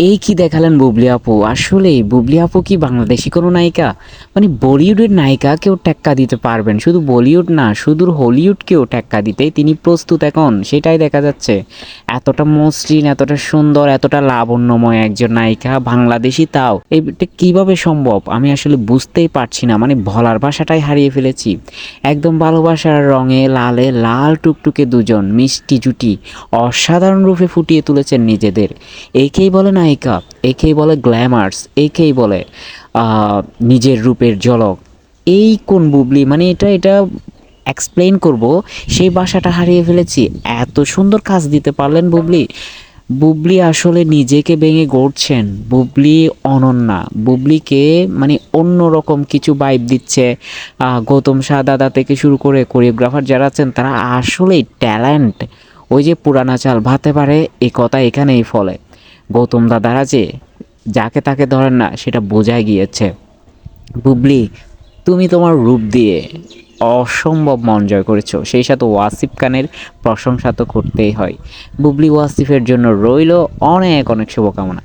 এই কি দেখালেন বুবলি আপু? আসলে বুবলি আপু কি বাংলাদেশি কোনো নায়িকা? মানে বলিউডের নায়িকা কেউ টেক্কা দিতে পারবেন। শুধু বলিউড না শুধু হলিউডকেও টেক্কা দিতে তিনি প্রস্তুত এখন। সেটাই দেখা যাচ্ছে। এতটা মসৃণ, এতটা সুন্দর, এতটা লাবণ্যময় একজন নায়িকা, বাংলাদেশি তাও। এটা কীভাবে সম্ভব? আমি আসলে বুঝতেই পারছি না। মানে ভলার ভাষাটাই হারিয়ে ফেলেছি। একদম ভালোবাসার রঙে লালে, লাল টুকটুকে দুজন, মিষ্টি জুটি, অসাধারণ রূপে ফুটিয়ে তুলেছেন নিজেদের। একেই বলে নায়িকা একেই বলে গ্ল্যামার্স একেই বলে নিজের রূপের ঝলক। এই কোন বুবলি? মানে এটা এটা এক্সপ্লেন করব, সেই বাসাটা হারিয়ে ফেলেছি। এত সুন্দর কাজ দিতে পারলেন বুবলি? বুবলি আসলে নিজেকে ভেঙে গড়ছেন। বুবলি অনন্যা। বুবলিকে মানে অন্যরকম কিছু বাইব দিচ্ছে। গৌতম শাহ দাদা থেকে শুরু করে কোরিওগ্রাফার যারা আছেন, তারা আসলেই ট্যালেন্ট ওই যে পুরানা চাল, ভাতে পারে এই কথা এখানেই ফলে। গৌতম দাদারা যে যাকে তাকে ধরেন না, সেটা বোঝায় গিয়েছে। বুবলি, তুমি তোমার রূপ দিয়ে অসম্ভব মন জয় করেছ। সেই সাথে ওয়াসিফ খানের প্রশংসা তো করতেই হয়। বুবলি, ওয়াসিফের জন্য রইল অনেক অনেক শুভকামনা।